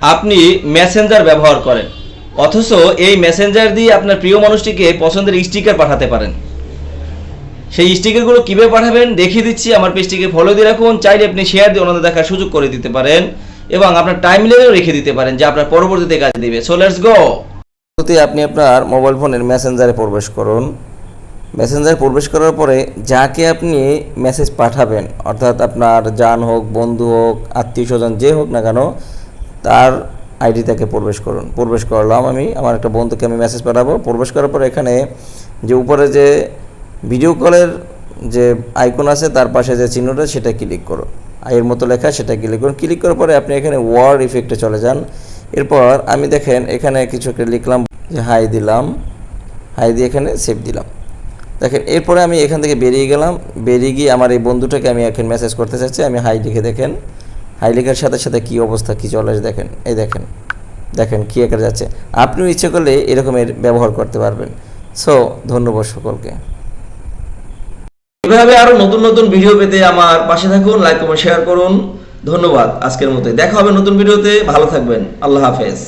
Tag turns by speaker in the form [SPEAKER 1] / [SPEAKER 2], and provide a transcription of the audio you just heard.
[SPEAKER 1] আপনি মেসেঞ্জার ব্যবহার করেন। অথচ এই মেসেঞ্জার দিয়ে আপনার প্রিয় মানুষটিকে পছন্দের স্টিকার পাঠাতে পারেন। সেই স্টিকারগুলো কীভাবে পাঠাবেন দেখিয়ে দিচ্ছি, আমার পেজটিকে ফলো দিয়ে রাখুন। চাইলে আপনি শেয়ার দিয়ে ওনাদের দেখার সুযোগ করে দিতে পারেন এবং আপনার টাইম লেগেও রেখে দিতে পারেন যে আপনার পরবর্তীতে কাজ দিবে। সো লেটস গো
[SPEAKER 2] আপনি আপনার মোবাইল ফোনের মেসেঞ্জারে প্রবেশ করুন। মেসেঞ্জারে প্রবেশ করার পরে যাকে আপনি মেসেজ পাঠাবেন, অর্থাৎ আপনার জান হোক, বন্ধু হোক আত্মীয় স্বজন যে হোক না কেন তার আইডি থেকে প্রবেশ করুন। প্রবেশ করলাম আমি, আমার একটা বন্ধুকে আমি মেসেজ পাঠাবো। প্রবেশ করার পর এখানে যে উপরে যে ভিডিও কলের যে আইকন আছে, তার পাশে যে চিহ্নটা, সেটা ক্লিক করো। আয়ের মতো লেখা, সেটা ক্লিক করুন। ক্লিক করার পরে আপনি এখানে ওয়ার্ড ইফেক্টে চলে যান। এরপর আমি দেখেন, এখানে কিছু একটা লিখলাম যে হাই দিলাম। হাই দিয়ে এখানে সেভ দিলাম। দেখেন, এরপরে আমি এখান থেকে বেরিয়ে গেলাম। বেরিয়ে গিয়ে আমার এই বন্ধুটাকে আমি এখন মেসেজ করতে চাচ্ছি আমি হাই লিখে দেখেন। হাই লেখার সাথে সাথে কি অবস্থা, কি চলে দেখেন, এই দেখেন দেখেন কী একা যাচ্ছে। আপনিও ইচ্ছে করলে এরকমের ব্যবহার করতে পারবেন। সো ধন্যবাদ সকলকে।
[SPEAKER 1] এভাবে আরও নতুন নতুন ভিডিও পেতে আমার পাশে থাকুন লাইক কমেন্ট শেয়ার করুন। ধন্যবাদ আজকের মতো দেখা হবে নতুন ভিডিওতে ভালো থাকবেন। আল্লাহ হাফেজ।